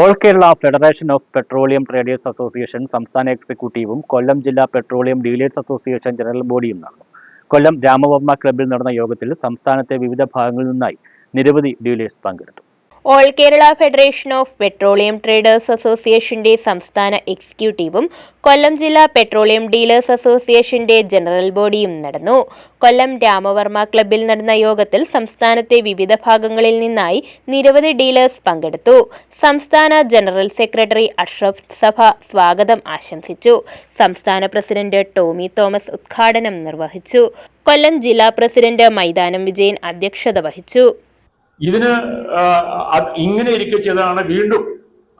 All Kerala federation of petroleum traders association സംസ്ഥാന എക്സിക്യൂട്ടീവും കൊല്ലം ജില്ലാ പെട്രോളിയം ഡീലേഴ്സ് അസോസിയേഷൻ ജനറൽ ബോഡിയും നടന്നു. കൊല്ലം രാമവർമ്മ ക്ലബ്ബിൽ നടന്ന യോഗത്തിൽ സംസ്ഥാനത്തെ വിവിധ ഭാഗങ്ങളിൽ നിന്നായി നിരവധി ഡീലേഴ്സ് പങ്കെടുത്തു. All Kerala federation of petroleum traders അസോസിയേഷന്റെ സംസ്ഥാന എക്സിക്യൂട്ടീവും കൊല്ലം ജില്ലാ പെട്രോളിയം ഡീലേഴ്സ് അസോസിയേഷന്റെ ജനറൽ ബോഡിയും നടന്നു. കൊല്ലം രാമവർമ്മ ക്ലബിൽ നടന്ന യോഗത്തിൽ സംസ്ഥാനത്തെ വിവിധ ഭാഗങ്ങളിൽ നിന്നായി നിരവധി ഡീലേഴ്സ് പങ്കെടുത്തു. സംസ്ഥാന ജനറൽ സെക്രട്ടറി അഷ്റഫ് സഭ സ്വാഗതം ആശംസിച്ചു. സംസ്ഥാന പ്രസിഡന്റ് ടോമി തോമസ് ഉദ്ഘാടനം നിർവഹിച്ചു. കൊല്ലം ജില്ലാ പ്രസിഡന്റ് മൈതാനം വിജയൻ അധ്യക്ഷത വഹിച്ചു. ഇതിന് ഇങ്ങനെ ഇരിക്കെ ചെയ്തതാണ് വീണ്ടും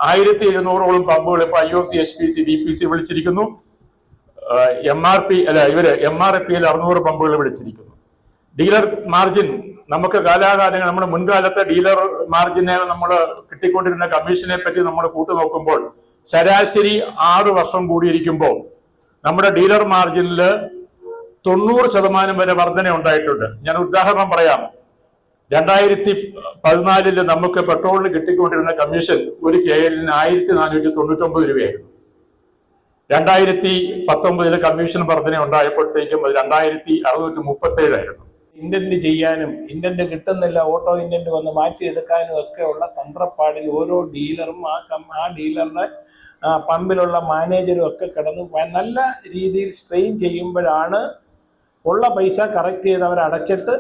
ആയിരത്തി എഴുന്നൂറോളം പമ്പുകൾ ഇപ്പൊ I O C H P C B P C വിളിച്ചിരിക്കുന്നു. M R P അല്ല ഇവർ എം ആർ എഫ് പിയിൽ അറുന്നൂറ് പമ്പുകൾ വിളിച്ചിരിക്കുന്നു. ഡീലർ മാർജിൻ നമുക്ക് കാലാകാലങ്ങൾ നമ്മുടെ മുൻകാലത്തെ ഡീലർ മാർജിനെ നമ്മൾ കിട്ടിക്കൊണ്ടിരുന്ന കമ്മീഷനെ പറ്റി നമ്മൾ കൂട്ടു നോക്കുമ്പോൾ ശരാശരി ആറ് വർഷം കൂടിയിരിക്കുമ്പോൾ നമ്മുടെ ഡീലർ മാർജിനിൽ തൊണ്ണൂറ് ശതമാനം വരെ വർധന ഉണ്ടായിട്ടുണ്ട് ഞാൻ ഉദാഹരണം പറയാം. രണ്ടായിരത്തി പതിനാലിൽ നമുക്ക് പെട്രോളിന് കിട്ടിക്കൊണ്ടിരുന്ന കമ്മീഷൻ ഒരു കെ എല്ലിന് ആയിരത്തി നാനൂറ്റി തൊണ്ണൂറ്റൊമ്പത് രൂപയായിരുന്നു. രണ്ടായിരത്തി പത്തൊമ്പതിൽ കമ്മീഷൻ വർധന ഉണ്ടായപ്പോഴത്തേക്കും അത് രണ്ടായിരത്തി അറുന്നൂറ്റി മുപ്പത്തേഴായിരുന്നു ഇന്റന്റ് ചെയ്യാനും ഇന്റന്റ് കിട്ടുന്നില്ല ഓട്ടോ ഇന്റന്റ് വന്ന് മാറ്റിയെടുക്കാനും ഒക്കെ ഉള്ള തന്ത്രപ്പാടിൽ ഓരോ ഡീലറും ആ ആ ഡീലറുടെ പമ്പിലുള്ള മാനേജരും ഒക്കെ കിടന്ന് നല്ല രീതിയിൽ സ്ട്രെയിൻ ചെയ്യുമ്പോഴാണ് ഉള്ള പൈസ കറക്റ്റ് ചെയ്ത് അവർ അടച്ചിട്ട്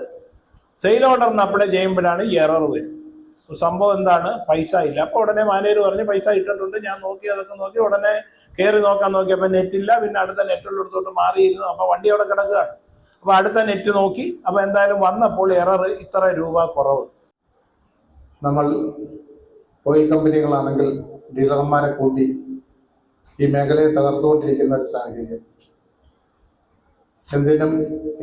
സെയിൽ ഓർഡറിന് അപ്ലൈ ചെയ്യുമ്പോഴാണ് ഈ എറർ വരും. സംഭവം എന്താണ്? പൈസ ഇല്ല. അപ്പോൾ ഉടനെ മാനേജർ പറഞ്ഞ് പൈസ ഇട്ടിട്ടുണ്ട്. ഞാൻ നോക്കി അതൊക്കെ നോക്കി. ഉടനെ കയറി നോക്കാൻ നോക്കിയപ്പോൾ നെറ്റില്ല പിന്നെ അടുത്ത നെറ്റുള്ളിടത്തോട്ട് മാറിയിരുന്നു. അപ്പോൾ വണ്ടി അവിടെ കിടക്കുകയാണ്. അപ്പോൾ അടുത്ത നെറ്റ് നോക്കി. അപ്പോൾ എന്തായാലും വന്നപ്പോൾ എറർ ഇത്ര രൂപ കുറവ്. നമ്മൾ ഓയിൽ കമ്പനികളാണെങ്കിൽ ഡീലർമാരെ കൂട്ടി ഈ മേഖലയെ തകർത്തുകൊണ്ടിരിക്കുന്ന ഒരു സാഹചര്യം. എന്തിനും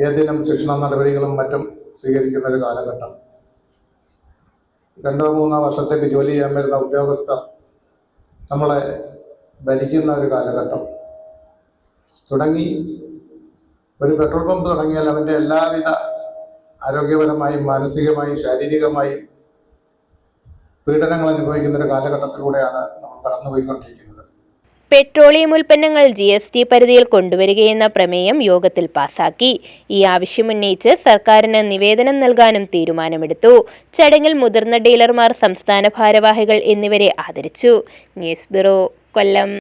ഏതിനും ശിക്ഷണ നടപടികളും മറ്റും സ്വീകരിക്കുന്ന ഒരു കാലഘട്ടം. രണ്ടോ മൂന്നോ വർഷത്തേക്ക് ജോലി ചെയ്യാൻ വരുന്ന ഉദ്യോഗസ്ഥർ നമ്മളെ ഭരിക്കുന്ന ഒരു കാലഘട്ടം. തുടങ്ങി ഒരു പെട്രോൾ പമ്പ് തുടങ്ങിയാൽ അവന്റെ എല്ലാവിധ ആരോഗ്യപരമായും മാനസികമായും ശാരീരികമായും പീഡനങ്ങൾ അനുഭവിക്കുന്ന ഒരു കാലഘട്ടത്തിലൂടെയാണ് നമ്മൾ കടന്നുപോയിക്കൊണ്ടിരിക്കുന്നത്. പെട്രോളിയം ഉൽപ്പന്നങ്ങൾ ജി എസ് ടി പരിധിയിൽ കൊണ്ടുവരികയെന്ന പ്രമേയം യോഗത്തിൽ പാസാക്കി. ഈ ആവശ്യമുന്നയിച്ച് സർക്കാരിന് നിവേദനം നൽകാനും തീരുമാനമെടുത്തു. ചടങ്ങിൽ മുതിർന്ന ഡീലർമാർ സംസ്ഥാന ഭാരവാഹികൾ എന്നിവരെ ആദരിച്ചു. News bureau Kollam.